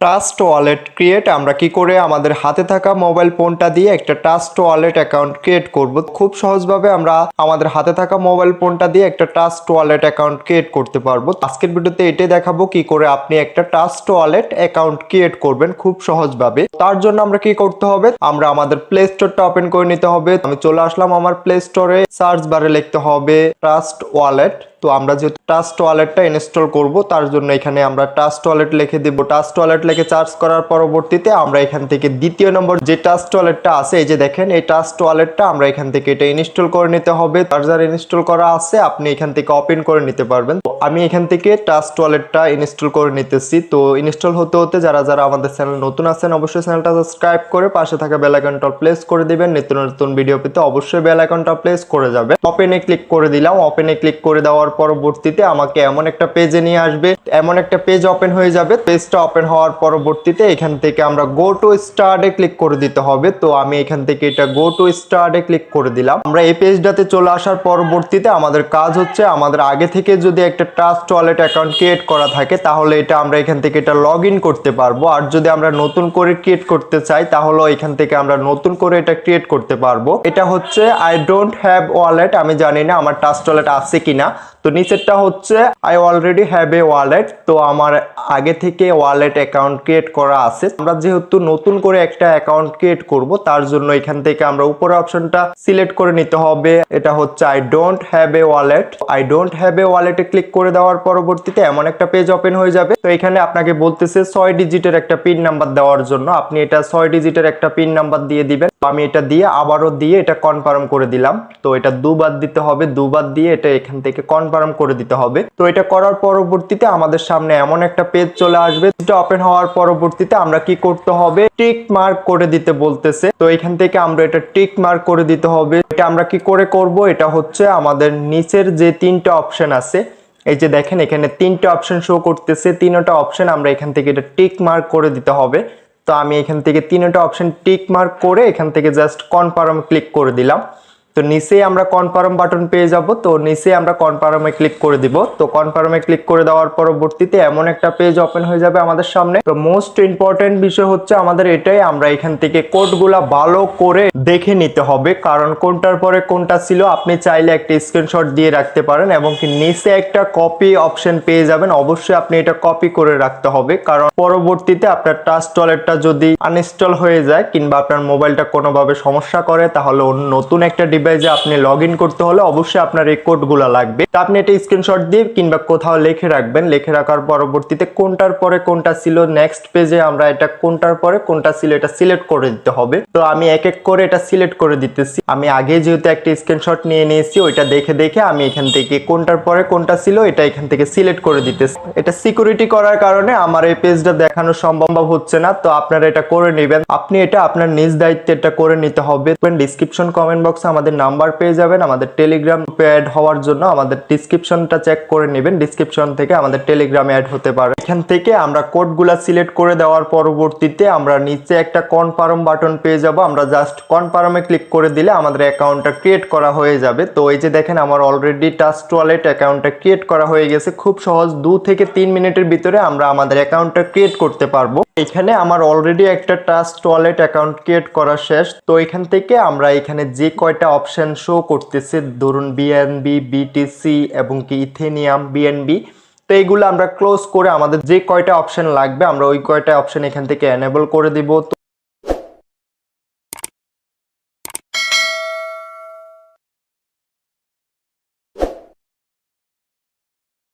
Trust wallet create আমরা কি করে আমাদের হাতে থাকা মোবাইল ফোনটা দিয়ে একটা ট্রাস্ট ওয়ালেট অ্যাকাউন্ট ক্রিয়েট করব? খুব সহজভাবে আমরা আমাদের হাতে থাকা মোবাইল ফোনটা দিয়ে একটা ট্রাস্ট ওয়ালেট অ্যাকাউন্ট ক্রিয়েট করতে পারব। আজকের ভিডিওতে এটাই দেখাবো কি করে আপনি একটা ট্রাস্ট ওয়ালেট অ্যাকাউন্ট ক্রিয়েট করবেন খুব সহজভাবে। তার জন্য আমরা কি করতে হবে? আমরা আমাদের প্লে স্টোরটা ওপেন করে নিতে হবে। আমি চলে আসলাম আমার প্লে স্টোরে সার্চ বারে লিখতে হবে ট্রাস্ট ওয়ালেট তো আমরা যেহেতু ট্রাস্ট ওয়ালেটটা ইনস্টল করব, তার জন্য এখানে আমরা ট্রাস্ট ওয়ালেট লিখে দিব। ট্রাস্ট ওয়ালেট লিখে চার্জ করার পরবর্তীতে আমরা এখান থেকে দ্বিতীয় নম্বর যে টাস্ট ওয়ালেটটা আছে, এই যে দেখেন, এই টাস্ট ওয়ালেটটা আমরা এখান থেকে এটা ইনস্টল করে নিতে হবে। চার্জার ইনস্টল করা আছে, আপনি এখান থেকে ওপেন করে নিতে পারবেন। আমি এখান থেকে ট্রাস্ট ওয়ালেটটা ইনস্টল করে নিতেছি। তো ইনস্টল হতে হতে যারা যারা আমাদের চ্যানেল নতুন আছেন, অবশ্যই চ্যানেলটা সাবস্ক্রাইব করে পাশে থাকা বেল আইকনটা প্লেস করে দিবেন। নিত্য নতুন ভিডিও পেতে অবশ্যই বেল আইকনটা প্লেস করে যাবে। ওপেনে ক্লিক করে দিলাম। ওপেনে ক্লিক করে দেওয়ার পরবর্তীতে আমাকে এমন একটা পেজে নিয়ে আসবে। এমন একটা পেজ ওপেন হয়ে যাবে। পেজটা ওপেন হওয়ার পরবর্তীতে এখান থেকে আমরা গো টু স্টার্টে ক্লিক করে দিতে হবে। তো আমি এখান থেকে এটা গো টু স্টার্টে ক্লিক করে দিলাম। আমরা এই পেজটাতে চলে আসার পরবর্তীতে আমাদের কাজ হচ্ছে, আমাদের আগে থেকে যদি একটা ট্রাস্ট ওয়ালেট অ্যাকাউন্ট ক্রিয়েট করা থাকে, তাহলে এটা আমরা এখান থেকে এটা লগ করতে পারব। আর যদি আমরা নতুন করে ক্রিয়েট করতে চাই, তাহলে এখান থেকে আমরা নতুন করে এটা ক্রিয়েট করতে পারব। এটা হচ্ছে আই ডোন্ট হ্যাভ ওয়ালেট আমি জানি না আমার ট্রাস্ট ওয়ালেট আছে কিনা। তো নিচেরটা হচ্ছে I already have a wallet তো আমার আগে থেকে ওয়ালেট অ্যাকাউন্ট ক্রিয়েট করা আছে। আমরা যেহেতু নতুন করে একটা অ্যাকাউন্ট ক্রিয়েট করব, তার জন্য এখান থেকে আমরা উপরে অপশনটা সিলেক্ট করে নিতে হবে। এটা হচ্ছে I don't have a wallet I don't have a ওয়ালেটে ক্লিক করে দেওয়ার পরবর্তীতে এমন একটা পেজ ওপেন হয়ে যাবে। তো এখানে আপনাকে বলতেছে, ছয় ডিজিটের একটা পিন নাম্বার দেওয়ার জন্য। আপনি এটা ছয় ডিজিটের একটা পিন নাম্বার দিয়ে দিবেন। আমি এটা দিয়ে আবারও দিয়ে এটা কনফার্ম করে দিলাম। তো এটা দুবার দিতে হবে, দুবার দিয়ে এটা এখান থেকে কনফার্ম করে দিতে হবে। তো এটা করার পরবর্তীতে আমাদের সামনে এমন একটা পেজ চলে আসবে, যেটা ওপেন হওয়ার পরবর্তীতে আমরা কি করতে হবে? টিক মার্ক করে দিতে বলতেছে। তো এখান থেকে আমরা এটা টিক মার্ক করে দিতে হবে। এটা আমরা কি করে করব? এটা হচ্ছে আমাদের নিচের যে তিনটা অপশন আছে, এই যে দেখেন এখানে তিনটা অপশন শো করতেছে। তিনটা অপশন আমরা এখান থেকে এটা টিক মার্ক করে দিতে হবে। তো আমি এখান থেকে তিনটা অপশন টিক মার্ক করে এখান থেকে জাস্ট কনফার্ম ক্লিক করে দিলাম। তো নিচেই আমরা কনফার্ম বাটন পেয়ে যাব। তো নিচে আমরা কনফার্মে ক্লিক করে দিব। তো কনফার্মে ক্লিক করে দেওয়ার পরবর্তীতে এমন একটা পেজ ওপেন হয়ে যাবে আমাদের সামনে। তো মোস্ট ইম্পর্টেন্ট বিষয় হচ্ছে আমাদের এটাই, আমরা এখান থেকে কোডগুলা ভালো করে দেখে নিতে হবে। কারণ কোনটার পরে কোনটা ছিল, আপনি চাইলে একটা স্ক্রিনশট দিয়ে রাখতে পারেন এবং কি নিচে একটা কপি অপশন পেয়ে যাবেন। অবশ্যই আপনি এটা কপি করে রাখতে হবে। কারণ পরবর্তীতে আপনার টাচ ওয়ালেটটা যদি আনইনস্টল হয়ে যায় কিংবা আপনার মোবাইলটা কোনোভাবে সমস্যা করে, তাহলে নতুন একটা ডিভাইসে আপনি লগ করতে হলে অবশ্যই আপনার এই কোডগুলো লাগবে। তো আপনি এটা স্ক্রিনশট দিয়ে কিংবা কোথাও লিখে রাখবেন। লিখে রাখার পরবর্তীতে কোনটার পরে কোনটা ছিল নেক্সট পেজে আমরা এটা কোনটার পরে কোনটা ছিল এটা সিলেক্ট করে দিতে হবে। তো আমি এক এক করে এটা সিলেক্ট করে দিতেছি। আমি আগে যেহেতু একটা স্ক্রিনশট নিয়ে নিয়েছি, ওইটা দেখে দেখে আমি এখান থেকে কোনটার পরে কোনটা ছিল এটা এখান থেকে সিলেক্ট করে দিতেছি। এটা সিকিউরিটি করার কারণে আমার এই পেজটা দেখানো সম্ভব হচ্ছে না। তো আপনারা এটা করে নেবেন। আপনি এটা আপনার নিজ দায়িত্বে এটা করে নিতে হবে। ডিসক্রিপশন কমেন্ট বক্সে আমাদের নাম্বার পেয়ে যাবেন। আমাদের টেলিগ্রাম অ্যাড হওয়ার জন্য আমাদের ডিসক্রিপশনটা চেক করে নেবেন। ডিসক্রিপশন থেকে আমাদের টেলিগ্রামে অ্যাড হতে পারে। এখান থেকে আমরা কোডগুলা সিলেক্ট করে দেওয়ার পরবর্তীতে আমরা নিচে একটা কনফার্ম বাটন পেয়ে যাব। আমরা জাস্ট কনফার্মে ক্লিক করে দিলে আমাদের অ্যাকাউন্টটা ক্রিয়েট করা হয়ে যাবে। তো এই যে দেখেন, আমার অলরেডি টাস্ট ওয়ালেট অ্যাকাউন্টটা ক্রিয়েট করা হয়ে গেছে। খুব সহজ, দু থেকে তিন মিনিটের ভিতরে আমরা আমাদের অ্যাকাউন্টটা ক্রিয়েট করতে পারব। এখানে আমার অলরেডি একটা ট্রাস্ট ওয়ালেট অ্যাকাউন্ট ক্রিয়েট করা শেষ। তো এখান থেকে আমরা এখানে যে কয়টা অপশান শো করতেছে, ধরুন বিএনবি বিটিসি এবং কি ইথেনিয়াম বিএনবি তো এইগুলো আমরা ক্লোজ করে আমাদের যে কয়টা অপশান লাগবে, আমরা ওই কয়টা অপশান এখান থেকে এনেবল করে দিব।